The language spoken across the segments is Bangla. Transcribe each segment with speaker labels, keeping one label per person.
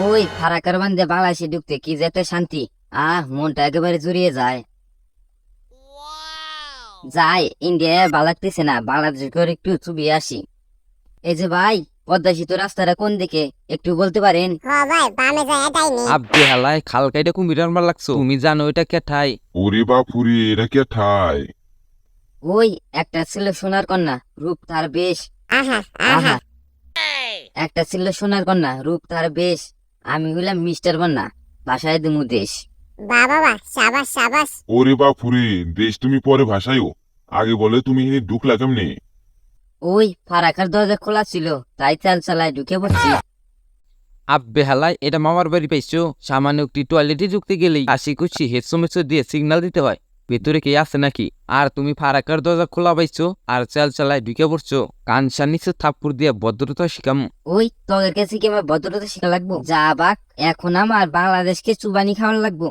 Speaker 1: ওই ফারাকার বান্ধে বাংলাদেশে ঢুকতে কি যে একটা শান্তি? আহ মনটা একেবারে জুড়িয়ে যায়। যাই ইন্ডিয়ায় ভালো লাগতেছে না বাংলাদেশ করে একটু ছবি আসি। এই যে ভাই পদ্মা সেতু রাস্তাটা কোন দিকে? একটু বলতে পারেন?
Speaker 2: হ ভাই বামে যায় এটাই নি
Speaker 3: আব্বে হালায় খাল কাইটা কুমির আনবার লাগছো? তুমি জানো এটা কেঠাই
Speaker 4: ওরে বাপুরে এটা কে ঠাই?
Speaker 1: ওই একটা ছিল সোনার কন্যা রূপ তার বেশ।
Speaker 2: আহা
Speaker 1: আহা।
Speaker 2: আহা।
Speaker 1: একটা ছিল সোনার কন্যা রূপ তার বেশ। আমি হইলাম মিস্টার বন্যা ভাষায় দিমু দেশ।
Speaker 2: বা বাবা সাবাস সাবাস।
Speaker 4: ওরে বাপুরে দেশ তুমি পরে ভাষায়ও আগে বলে তুমি এখানে ঢুকলা কেমনে?
Speaker 1: ওই ফারাকার দরজা খোলা ছিল তাই চাল চালায় ঢুকে পড়ছি।
Speaker 3: আব্বে হালায় এটা মামার বাড়ি পাইছো? সামান্য একটি টয়লেটে ঢুকতে গেলেই আসি কুচি হেডসো মেসো দিয়ে সিগন্যাল দিতে হয়। ভেতরে কে আছে নাকি? আর তুমি ফারাকার দরজা খোলা পাইছো আর চাল চালায় ঢুকে পড়ছো। কানসার নিচে থাপ্পুর দিয়ে ভদ্রতা শিখাম।
Speaker 1: ওই তোদের কাছে কি আমার ভদ্রতা শিখা লাগবো? যা বাক এখন আমার বাংলাদেশকে চুবানি খাওয়ান লাগবো।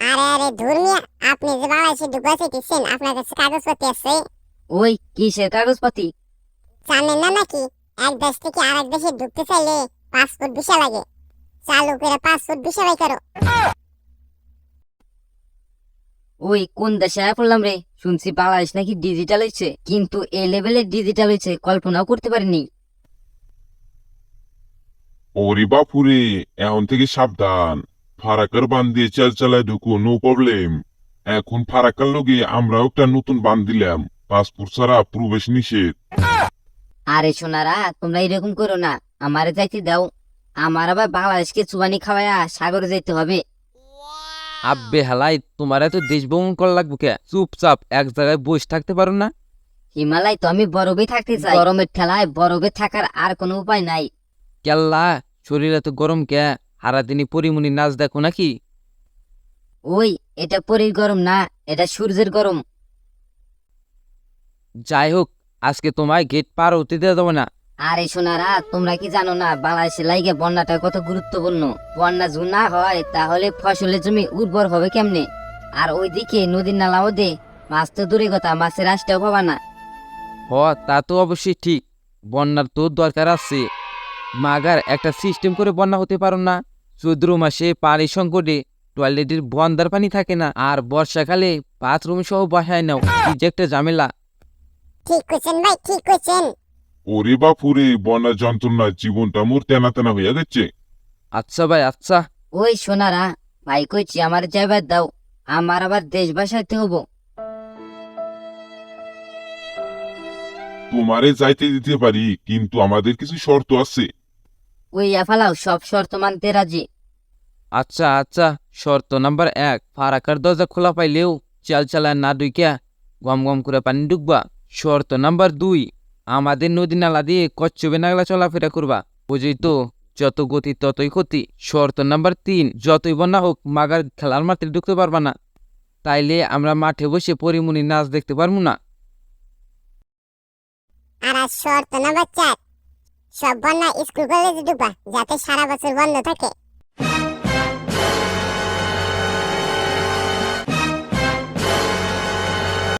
Speaker 2: আরে আরে ধর্মিয়া আপনি যে বাংলাদেশে ঢুকে চাইতেছেন আপনার কাছে কাগজপত্র আছে?
Speaker 1: ওই কিসের কাগজপাতি?
Speaker 2: জানেন না নাকি? এক দেশ থেকে আরেক দেশে ঢুকতে চাইলে পাসপোর্ট ভিসা লাগে। চালু করে পাসপোর্ট ভিসা বাই করো।
Speaker 1: ওই কোন দেশে আয়া পড়লাম রে? শুনছি বাংলাদেশ নাকি ডিজিটাল হয়েছে কিন্তু এ লেভেলের ডিজিটাল হয়েছে কল্পনাও করতে পারিনি।
Speaker 4: ওরে বাপুরে এখন থেকে সাবধান। ফারাকার বান দিয়ে চাল চালায় ঢুকো নো প্রবলেম এখন ফারাকার লগে আমরাও একটা নতুন বান দিলাম। পাসপোর্ট ছাড়া প্রবেশ নিষেধ।
Speaker 1: আরে সোনারা তোমরা এরকম করো না। আমারে যাইতে দাও। আমার আবার বাংলাদেশকে চুবানি খাওয়ায়া সাগরে যাইতে হবে।
Speaker 3: আব্বে হালাই তোমার এত দেশ ভ্রমণ করা লাগবে কে? চুপচাপ এক জায়গায় বসে থাকতে পারো না।
Speaker 1: হিমালয় তো আমি বরফে থাকতে চাই। গরমের ঠেলায় বরফে থাকার আর কোনো উপায় নাই।
Speaker 3: কেল্লা শরীর এত গরম কে? হারাদিনী পরিমণি নাচ দেখো নাকি?
Speaker 1: ওই এটা পরীর গরম না এটা সূর্যের গরম।
Speaker 3: যাই হোক আজকে তোমায় গেট পার হতে দেওয়া যাবে না।
Speaker 1: আরে সোনারা তোমরা কি জানো না বাংলাদেশের লাইগে বন্যাটা কত গুরুত্বপূর্ণ? বন্যা যদি না হয় তাহলে ফসলের জমি উর্বর হবে কেমনে? আর ওইদিকে নদীর নালাও দে মাছ তো দূরে কথা মাছের আসতেও পাবা না।
Speaker 3: হ তা তো অবশ্যই ঠিক বন্যার তো দরকার আছে। মাগার একটা সিস্টেম করে বন্যা হতে পারো না। চৈত্র মাসে পানি সংকটে টয়লেটের বন্দার পানি থাকে না আর বর্ষাকালে বাথরুম সহ বাসায় নাও কি যে একটা ঝামেলা।
Speaker 2: ঠিক কইছেন ভাই ঠিক কইছেন।
Speaker 4: ওরে বাপুরে বন্যা যন্ত্রণা জীবনটা মোর তেনা তেনা হইয়া গেছে।
Speaker 3: আচ্ছা ভাই আচ্ছা।
Speaker 1: ওই সোনারা ভাই কইছি আমার যাইবার দাও আমার আবার দেশ বাসাইতে হব।
Speaker 4: তোমারে যাইতে দিতে পারি কিন্তু আমাদের কিছু শর্ত আছে।
Speaker 1: ওই আফালাও সব শর্ত মানতে রাজি।
Speaker 3: আচ্ছা আচ্ছা শর্ত নাম্বার এক ফারাকার দরজা খোলা পাইলেও চাল চালায় না ডুইকা গম গম করে পানি ডুববা শর্ত নাম্বার দুই আমাদের নদী নালা দিয়ে কচ্ছপে নাগলা চলাফেরা করবা। বুঝই তো? যত গতি, ততই ক্ষতি। শর্ত নাম্বার তিন, যতই বন্যা হোক, মাগার খেলার মাঠে ঢুকতে পারবা না। তাইলে আমরা মাঠে বসে পরিমণি নাচ দেখতে পারব না।
Speaker 2: আর শর্ত নাম্বার চার, সব বন্যা স্কুল কলেজে ঢুকবা, যাতে সারা বছর বন্ধ থাকে।